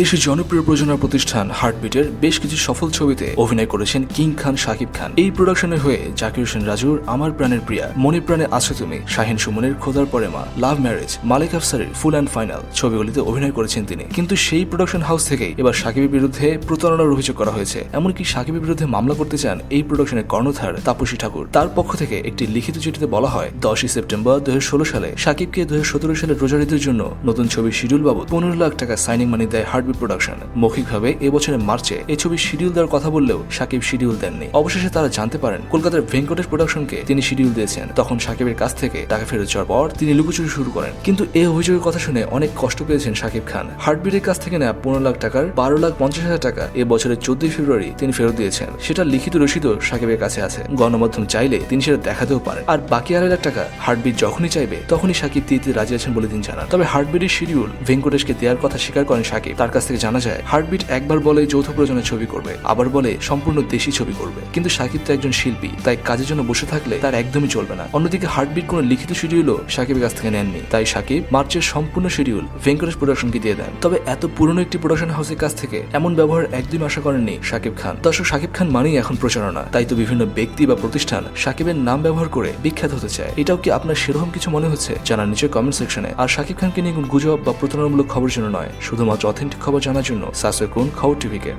দেশের জনপ্রিয় প্রযোজনা প্রতিষ্ঠান হার্টবিটের বেশ কিছু সফল ছবিতে অভিনয় করেছেন কিং খান, শাকিব খান। এই প্রোডাকশনের হয়ে জাকির হোসেন রাজুর, আমার প্রাণের প্রিয়া মনে প্রাণে আছো তুমি, শাহিন সুমনের খোদার পরে মা লাভ ম্যারেজ মালিক আফসারের ফুল অ্যান্ড ফাইনাল ছবিগুলিতে অভিনয় করেছেন তিনি। কিন্তু সেই প্রোডাকশন হাউস থেকেই এবার সাকিবের বিরুদ্ধে প্রতারণার অভিযোগ করা হয়েছে। এমনকি সাকিবের বিরুদ্ধে মামলা করতে চান এই প্রোডাকশনের কর্ণধার তাপসী ঠাকুর। তার পক্ষ থেকে একটি লিখিত চিঠিতে বলা হয়, দশই সেপ্টেম্বর দু হাজার ষোলো সালে সাকিবকে দু সালের রোজার ঈদের জন্য নতুন ছবির শিডিউল বাবদ পনেরো লাখ টাকা সাইনিং মানি দেয় হার্টবিট প্রোডাকশন মৌখিকভাবে এবছরের মার্চে এই ছবির শিডিউল দেওয়ার কথা বললেও সাকিব শিডিউল দেননি। অবশেষে তারা জানতে পারেন কলকাতার ভেঙ্কটেশ প্রোডাকশনকে তিনি শিডিউল দিয়েছেন। তখন সাকিবের কাছ থেকে টাকা ফেরত যাওয়ার পর তিনি লুকোচুরি শুরু করেন। কিন্তু এই অভিযোগের কথা শুনে অনেক কষ্ট পেয়েছেন সাকিব খান। হার্টবিটের কাছ থেকে নেওয়া পনেরো লাখ টাকার বারো লাখ পঞ্চাশ হাজার টাকা এ বছরের চোদ্দই ফেব্রুয়ারি তিনি ফেরত দিয়েছেন। সেটা লিখিত রসিদও সাকিবের কাছে আছে। গণমাধ্যম চাইলে তিনি সেটা দেখাতেও পারেন। আর বাকি আড়াই লাখ টাকা হার্টবিট যখনই চাইবে, তখনই সাকিব দিতে রাজি আছেন বলে তিনি জানান। তবে হার্টবিটের শিডিউল ভেঙ্কটেশকে দেওয়ার কথা স্বীকার করেন সাকিব। তার কাছ থেকে জানা যায় হার্টবিট একবার বলে যৌথ প্রযোজনা ছবি করবে, আবার বলে সম্পূর্ণ দেশি ছবি করবে। কিন্তু সাকিব তো একজন শিল্পী, তাই কাজের জন্য বসে থাকলে তার একদমই চলবে না। অন্যদিকে হার্টবিট কোনো লিখিত শিডিউলও সাকিবের কাছ থেকে নেননি। তাই সাকিব মার্চের সম্পূর্ণ শিডিউল ভেঙ্কটেশ প্রোডাকশনকে দিয়ে দেন। তবে এত পুরনো একটি প্রোডাকশন হাউসের কাছ থেকে এমন ব্যবহার একদিন আশা করেননি সাকিব খান। দর্শক, সাকিব খান মানেই এখন প্রচারণা। তাই তো বিভিন্ন ব্যক্তি বা প্রতিষ্ঠান সাকিবের নাম ব্যবহার করে বিখ্যাত হতে চায়। এটাও কি আপনার সেরকম কিছু মনে হচ্ছে? জানার নিচে কমেন্ট সেকশনে আর সাকিব খানকে নিয়ে গুজব বা প্রতারণামূলক খবর জন্য নয়। শুধুমাত্র অথেন্টিক খবর জানার জন্য সাবস্ক্রাইব করুন খবর টিভিকে।